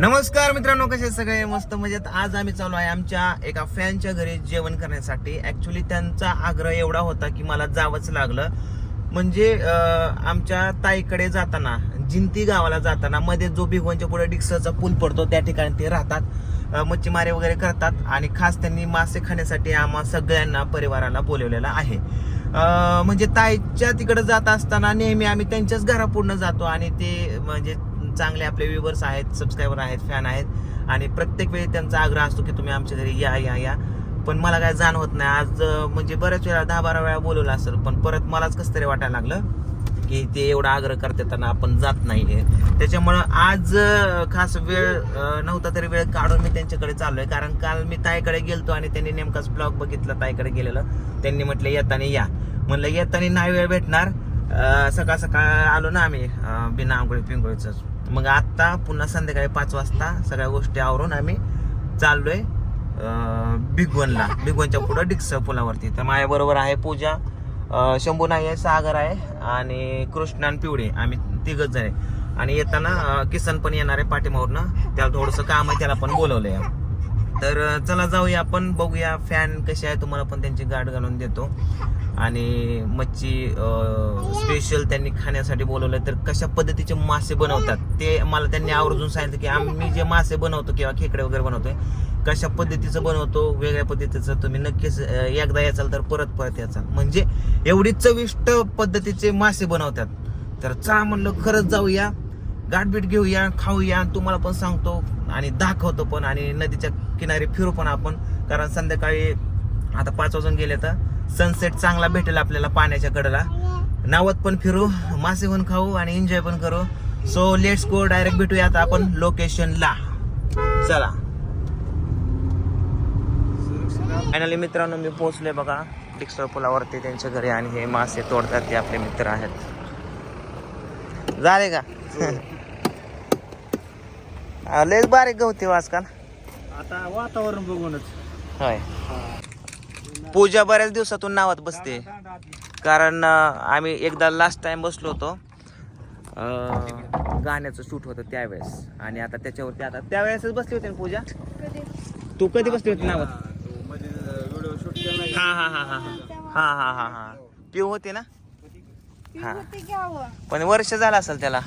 नमस्कार मित्रांनो कसे सगळे? मस्त मजेत. आज आम्ही चालू आहे आमच्या एका फॅनच्या घरी जेवण करण्यासाठी. ऍक्च्युली त्यांचा आग्रह एवढा होता की मला जावंच लागलं. म्हणजे आमच्या ताईकडे जाताना जिंती गावाला जाताना मध्ये जो भिगवणच्या पुढे डिक्सरचा पूल पडतो त्या ठिकाणी ते राहतात. मच्छीमारी वगैरे करतात आणि खास त्यांनी मासे खाण्यासाठी आम्हा सगळ्यांना परिवाराला बोलवलेला आहे. म्हणजे ताईच्या तिकडे जात असताना नेहमी आम्ही त्यांच्याच घरापूर्ण जातो आणि ते म्हणजे चांगले आपले व्ह्युअर्स आहेत सबस्क्रायबर आहेत फॅन आहेत. आणि प्रत्येक वेळी त्यांचा आग्रह असतो की तुम्ही आमच्या घरी या या या. पण मला काय जाणवत नाही. आज म्हणजे बऱ्याच वेळा दहा बारा वेळा बोलवलं असेल पण परत मलाच कसं तरी वाटायला लागलं की ते एवढा आग्रह करतात येताना आपण जात नाहीये त्याच्यामुळं आज खास वेळ नव्हता तरी वेळ काढून मी त्यांच्याकडे चाललोय. कारण काल मी ताईकडे गेलतो आणि त्यांनी नेमकाच ब्लॉग बघितला ताईकडे गेलेलं. त्यांनी म्हटलं येताना या. म्हणलं येताना नाही वेळ भेटणार. सकाळ सकाळ आलो ना आम्ही बिना आंघोळी पिंगोळीच मग आत्ता पुन्हा संध्याकाळी पाच वाजता सगळ्या गोष्टी आवरून आम्ही चाललोय बिगवनला बिगवनच्या भिगवणच्या पुढं डिक्स पुलावरती. तर माझ्याबरोबर आहे पूजा शंभू नाही आहे सागर आहे आणि कृष्ण आणि पिवळे. आम्ही तिघच जण आहे. आणि येताना किसन पण येणार आहे पाठीमावरनं त्याला थोडंसं काम आहे त्याला पण बोलवलंय. तर चला जाऊया आपण बघूया फॅन कसे आहे. तुम्हाला पण त्यांची गाठ घालून देतो. आणि मच्छी स्पेशल त्यांनी खाण्यासाठी बोलवलं तर कशा पद्धतीचे मासे बनवतात ते मला त्यांनी आवर्जून सांगितलं की आम्ही जे मासे बनवतो किंवा खेकडे वगैरे बनवतोय कशा पद्धतीचं बनवतो वेगळ्या पद्धतीचं तुम्ही नक्कीच एकदा याचाल तर परत परत याचाल. म्हणजे एवढी चविष्ट पद्धतीचे मासे बनवतात. तर चा म्हणलं खरंच जाऊया गाठबीट घेऊया खाऊया. तुम्हाला पण सांगतो आणि दाखवतो पण आणि नदीच्या किनारी फिरू पण आपण. कारण संध्याकाळी आता पाच वाजून गेले तर सनसेट चांगला भेटेल आपल्याला पाण्याच्या कडेला नावत पण फिरू मासे पण खाऊ आणि एन्जॉय पण करू. सो लेट्स गो डायरेक्ट भेटूया आता आपण लोकेशनला चला. फायनली मित्रांनो मी पोहोचले बघा. डिक्सर पुलावरती त्यांच्या घरी आणि हे मासे तोडतात ते आपले मित्र आहेत. झाले का? हो. लयच बारीक गवती आजकाल आता वातावरण बघूनच. होय. पूजा बऱ्याच दिवसातून नावात बसते. कारण आम्ही एकदा लास्ट टाइम बसलो होतो. गाण्याचं शूट होतं त्यावेळेस. आणि आता त्याच्यावरती आता त्यावेळेसच बसली होती ना पूजा? तू कधी बसली होती नावात? मध्ये व्हिडिओ शूट केला हा हा हा हा. हा हा हा हा. पिऊ होते ना? हा. पण वर्ष झालं असेल त्याला.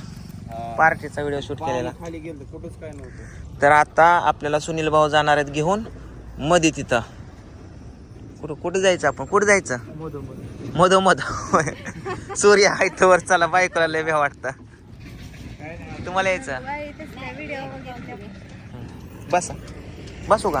पार्टीचा व्हिडिओ शूट केलेला. खाली गेलं कुठंच काय नव्हतं. तर आता आपल्याला सुनील भाऊ जाणार आहेत घेऊन मध्ये तिथं. कुठं कुठं जायचं आपण? कुठं जायचं? मधोमध. मधोमध. सूर्य आहे तोवर चला बायकोला लय भ्या वाटतं. तुम्हाला यायचं? बसा. बसू का?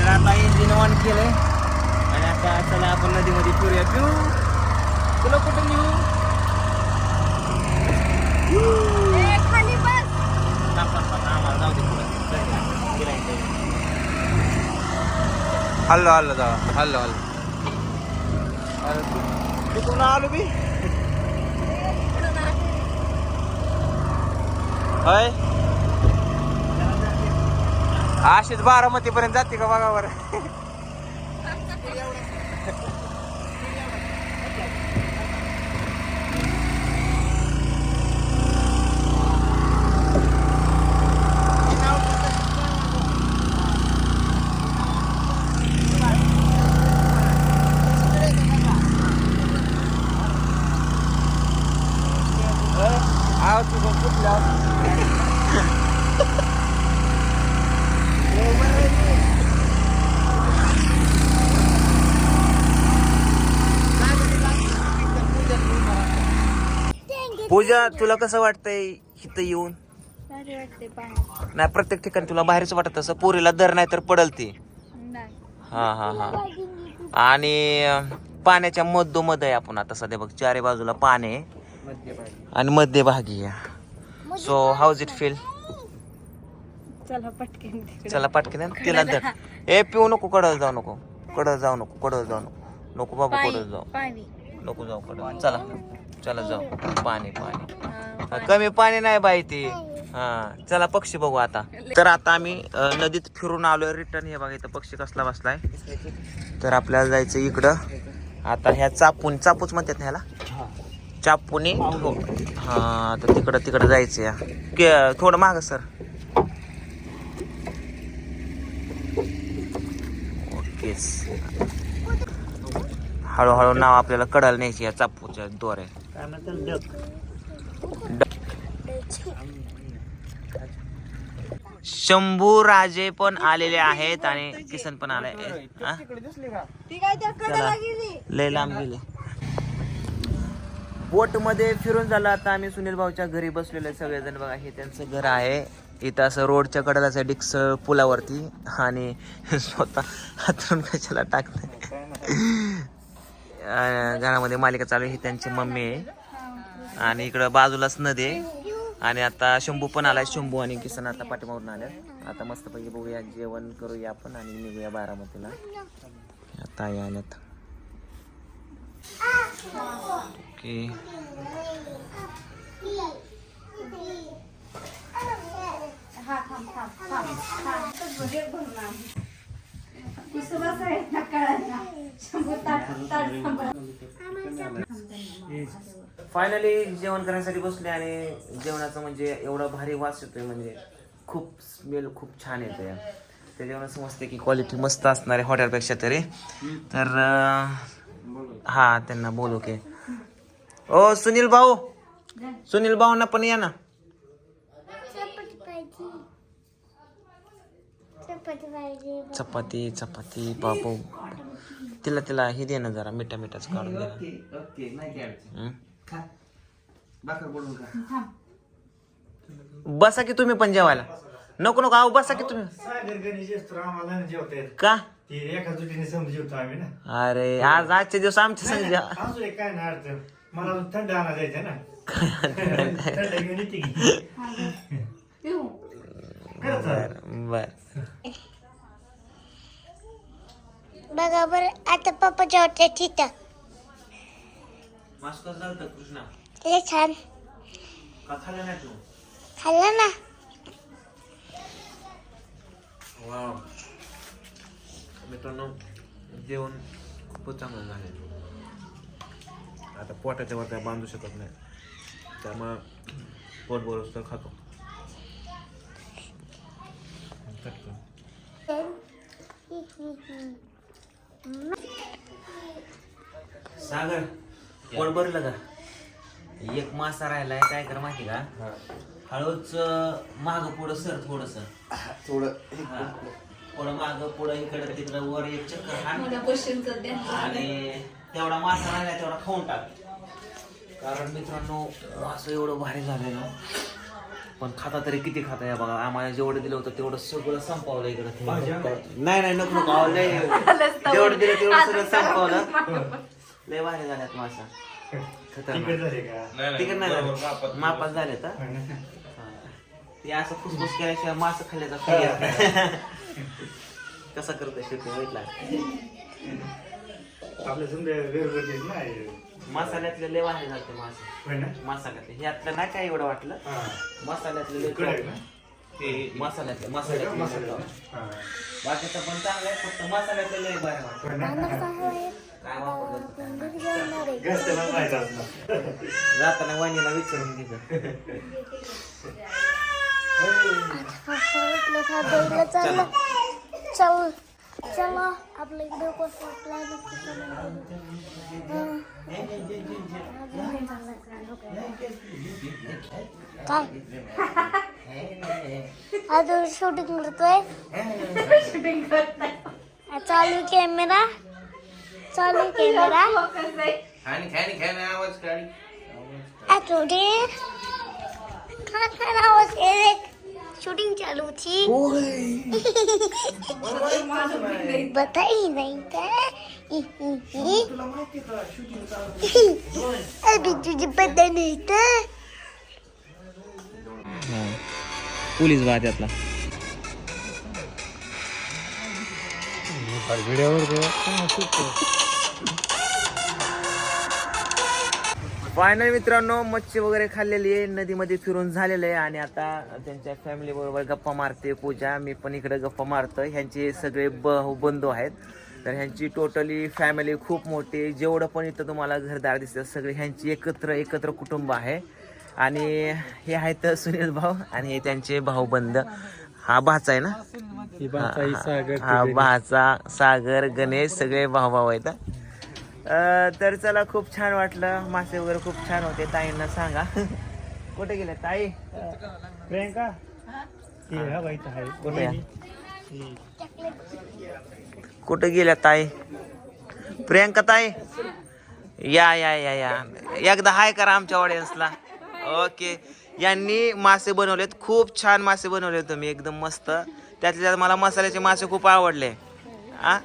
तर आता इंजिन ऑन केलंय आणि आता चला आपण नदीमध्ये फिरूया पिऊ तुला कुठं नेऊ थांब, थांब, थांब, आम्हाला जाऊ दे पुढं. जाऊया. गिऱ्हाईक आहे. हल्लो हल्लो जावा हल्लो हल्लो अरे तू- तू कोण आलो बी होय अशीच बारामती पर्यंत जाते का बघा बरं आवाज तुझं कुठल्या पूजा तुला कसं वाटतंय इथं येऊन? भारी वाटते पाण्यात. नाही प्रत्येक ठिकाणी तुला बाहेरच वाटत असं? पोरीला दर नाही तर पडल ती. नाही. हा हा हा. आणि अं, पाण्याच्या मधोमध आहे आपण आता सध्या बघ. चारी बाजूला पाणी आहे. आणि मध्यभागी सो हाऊज इट फील चला पटकन तिकडे. चला पाटकीन. तिला दर. ए पिऊ नको कडल जाऊ नको. कडल जाऊ नको कडल जाऊ नको. नको बाबा कडल जाऊ. पाणी. नको जाऊ कडल चला. चला जाऊ. पाणी पाणी. हा, हा, कमी पाणी नाही बाई ती. हा चला पक्षी बघू आता. तर आता आम्ही नदीत फिरून आलोय. रिटर्न हे बघा इथं पक्षी कसला बसलाय. तर आपल्याला जायचं इकडं. आता ह्या चापून चापूच म्हणतात ना ह्याला? चापूने हा तर तिकडं तिकडं जायचं या. के- थोडं माग सर. ओकेच हळूहळू नाव आपल्याला कडायला न्यायची या चापूच्या शंभू राजे पण आलेले आहेत आणि किसन पण आलाय लय लांब गेले. बोटमध्ये फिरून झालं आता आम्ही सुनील भाऊच्या घरी बसलेले सगळेजण. बघा हे त्यांचं घर आहे. इथं असं रोडच्या कडेला असं डिक्स पुलावरती आणि स्वतः हातरून कशाला टाकत घरामध्ये मालिका चालू आहे. ही त्यांची मम्मी आहे. आणि इकडं बाजूलाच नदी आहे. आणि आता शंभू पण आलाय. शंभू आणि किसन आता पाठीमावरून आल्या आता मस्तपैकी बघूया. जेवण करूया आपण आणि निघूया बारामतीला. आता या आल्यात. ओके. फायनली जेवण करण्यासाठी बसले आणि जेवणाचं म्हणजे एवढा भारी वास येतोय म्हणजे खूप स्मेल खूप छान येतोय. या त्याच्यावर समजते की क्वालिटी मस्त असणार आहे हॉटेलपेक्षा तरी. तर हा त्यांना बोलू की. ओ सुनील भाऊ! सुनील भाऊंना पण या ना. चपाती चपाती बाबू. तिला तिला हे दे ना जरा मिठा मिठाच काढून दे ना. हं? बसा की तुम्ही पण जेवायला. नको नको आहो बसा की तुम्ही. सागर गणेश असतो आम्हाला नाही जेवता येत. का? ती एका जुटीने समज जेवतो आम्ही ना. अरे आज आजचे दिवस आमच्या संग जेवा. असू दे काय नाही अडचण. मला अजून थंड आणा जायचं ना. थंड घेऊन येते की. खरंच आहे. बर बर. बघा बरं आता पप्पा जेवते तिथं. मास्क कसं कृष्णा? लय छान. का खाल्लं नाही तू? खाल्लं ना. वाव. मित्रांनो जेवण खूपच चांगलं झालं आता पोटाच्या वर काय बांधू शकत नाही. त्यामुळं पोट बरोबर खातो. सागर पोट भरलं का? एक मासा राहिलाय काय कर माहिती का? हळूच माग पुढं सर थोडस. थोडं. माग पुढं इकडं तिकडं वर एक चक्कर हाण. आणि तेवढा मासा राहिला तेवढा खाऊन टाक. कारण मित्रांनो असं एवढं भारी झालंय ना पण खाता तरी किती खाता या बघा? आम्हाला जेवढं दिलं होतं तेवढं सगळं संपवलं इकडं. नाही नाही नको नको. लय जेवढं दिलं तेवढं सगळं संपवलं. लय भारी झाल्यात मासा. तिकीट खतरनाक झाले का? तिकडे नाही झालं. मापात झाले तर ते असं फुसफुस केल्याशिवाय मास खाल्ल्याचा फिर्याद कसा करतोय शेवटी वाईटला आपल्या समजा वेगवेगळे नाही मसाल्यातले लय वाहने जाते मास होय ना मसाल्यातले ह्यातलं नाही काय एवढं वाटलं हा. मसाल्यातले लय ना? ते मसाल्यातले मसाल्यातले मसाला. हा. बाकीचं पण चांगलं आहे फक्त मसाल्यातले लय बरं वाटतं होय ना? काय वापरलं घरच्यांना माहीत असणार. जाताना वहिनीला विचारून चाललं चल चला आपल्या इकडे कसं प्लॅन काय अजून शूटिंग करतोय. चालू कॅमेरा चालू कॅमेरा आणि खायनी खायनी आवाज काढी छोटे काय आवाज शूटिंग चालू थी बताई नहीं था अभी तुझे पता नहीं था पोलीस बा त्यातला. फायनल मित्रांनो मच्छी वगैरे खाल्लेली आहे. नदीमध्ये फिरून झालेलं आहे आणि आता त्यांच्या फॅमिली बरोबर गप्पा मारते पूजा. मी पण इकडे गप्पा मारतो ह्यांचे सगळे भाऊ बंधू आहेत. तर ह्यांची टोटली फॅमिली खूप मोठी जेवढं पण इथं तुम्हाला घरदार दिसतं सगळे ह्यांची एकत्र एकत्र कुटुंब आहे. आणि हे आहेत सुनील भाऊ आणि हे त्यांचे भाऊबंद हा भाचा आहे ना? हा भाचा सागर गणेश सगळे भाऊ भाऊ आहेत. तर चला खूप छान वाटलं. मासे वगैरे खूप छान होते. ताईंना सांगा. कुठे गेले? ताई? प्रियंका? हे. हा ही. कुठे गेल्या ताई? प्रियंका ताई? या या या या. एकदा हाय करा आमच्या ऑडियन्सला ओके. यांनी मासे बनवलेत. खूप छान मासे बनवले तुम्ही. एकदम मस्त. त्यातल्या त्यात मला मसाल्याचे मासे खूप आवडले. आ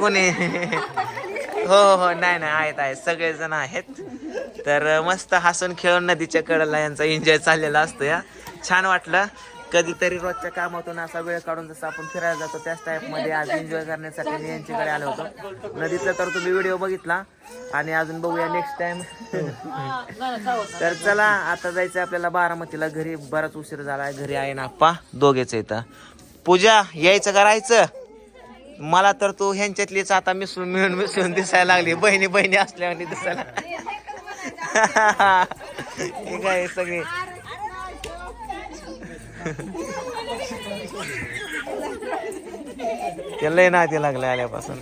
कोणी? हो हो हो नाही नाही आहेत आहेत. सगळेजण आहेत. तर मस्त हसून खेळून नदीच्या कडेला यांचा एन्जॉय चाललेला असतो या. छान वाटलं. कधीतरी रोजच्या कामातून असा वेळ काढून जसं आपण फिरायला जातो त्याच टाईपमध्ये आज एन्जॉय करण्यासाठी मी यांच्याकडे आलो होतो. नदीतला तर तुम्ही व्हिडिओ बघितला. आणि अजून बघूया नेक्स्ट टाइम तर चला आता जायचं आपल्याला बारामतीला. घरी बराच उशीर झाला घरी आहे ना आप्पा. दोघेच इथं. पूजा यायचं करायचं मला तर तू ह्यांच्यातलीच आता मिसळून मिळून मिसळून दिसायला लागली. बहिणी बहिणी असल्याने दिसायला हे काय सगळे? त्याला नाती लागलं आल्यापासून.